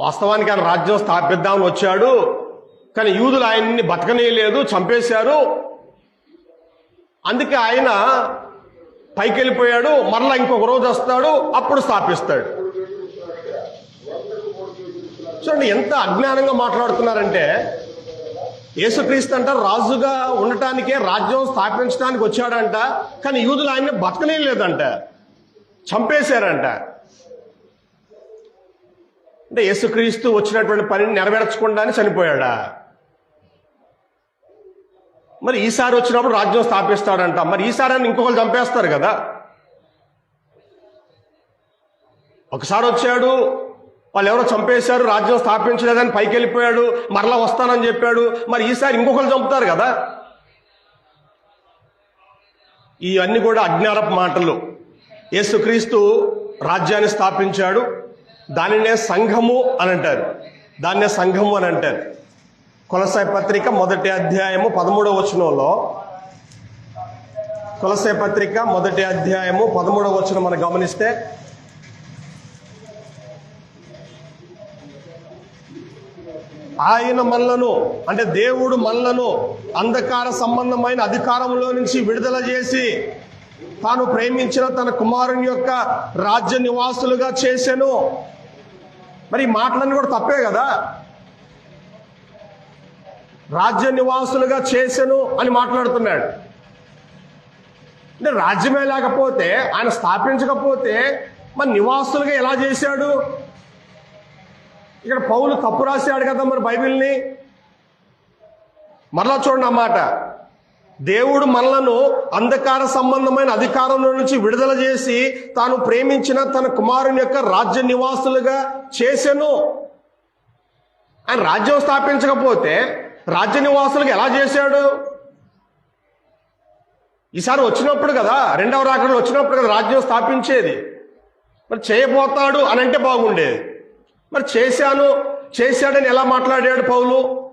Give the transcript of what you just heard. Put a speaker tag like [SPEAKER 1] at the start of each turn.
[SPEAKER 1] వాస్తవానికి ఆయన రాజ్యం స్థాపిద్దామని వచ్చాడు. కానీ యూదులు ఆయన్ని బతకనేయలేదు చంపేశారు. అందుకే ఆయన పైకి వెళ్ళిపోయాడు మరలా ఇంకొక రోజు వస్తాడు అప్పుడు స్థాపిస్తాడు. చూడండి ఎంత అజ్ఞానంగా మాట్లాడుతున్నారంటే యేసుక్రీస్తు అంట రాజుగా ఉండటానికే రాజ్యం స్థాపించడానికి వచ్చాడంట కానీ యూదులు ఆయన్ని బతకనే లేదంట చంపేశారంట. అంటే యేసుక్రీస్తు వచ్చినటువంటి పనిని నెరవేర్చకుండానే చనిపోయాడా? మరి ఈసారి వచ్చినప్పుడు రాజ్యం స్థాపిస్తాడంట. మరి ఈసారి అని ఇంకొకరు చంపేస్తారు కదా. ఒకసారి వచ్చాడు వాళ్ళు ఎవరో చంపేశారు రాజ్యం స్థాపించలేదని పైకి వెళ్ళిపోయాడు మరలా వస్తానని చెప్పాడు. మరి ఈసారి ఇంకొకరు చంపుతారు కదా. ఇవన్నీ కూడా అజ్ఞానపు మాటలు. యేసుక్రీస్తు రాజ్యాన్ని స్థాపించాడు. దానినే సంఘము అని అంటారు. దాన్నే సంఘము అని అంటారు. కొలసాయి పత్రిక మొదటి అధ్యాయము పదమూడవ వచనంలో. కొలసాయి పత్రిక మొదటి అధ్యాయము పదమూడవ వచనం మనం గమనిస్తే. ఆయన మనలను అంటే దేవుడు మనలను అంధకార సంబంధమైన అధికారంలో నుంచి విడుదల చేసి తాను ప్రేమించిన తన కుమారుని యొక్క రాజ్య నివాసులుగా చేశాను మరి ఈ మాటలన్నీ కూడా తప్పే కదా? రాజ్య నివాసులుగా చేశాను అని మాట్లాడుతున్నాడు. అంటే రాజ్యమే లేకపోతే ఆయన స్థాపించకపోతే మరి నివాసులుగా ఎలా చేశాడు? ఇక్కడ పౌలు తప్పు రాశాడు కదా మరి బైబిల్ని? మరలా చూడండి అన్నమాట దేవుడు మనలను అంధకార సంబంధమైన అధికారంలో నుంచి విడుదల చేసి తాను ప్రేమించిన తన కుమారుని యొక్క రాజ్య నివాసులుగా చేసెను. ఆయన రాజ్యం స్థాపించకపోతే రాజ్య నివాసులుగా ఎలా చేశాడు? ఈసారి వచ్చినప్పుడు కదా రెండవ రాకడలు వచ్చినప్పుడు కదా రాజ్యం స్థాపించేది. మరి చేయబోతాడు అని అంటే బాగుండేది. మరి చేశాను చేశాడని ఎలా మాట్లాడాడు పౌలు?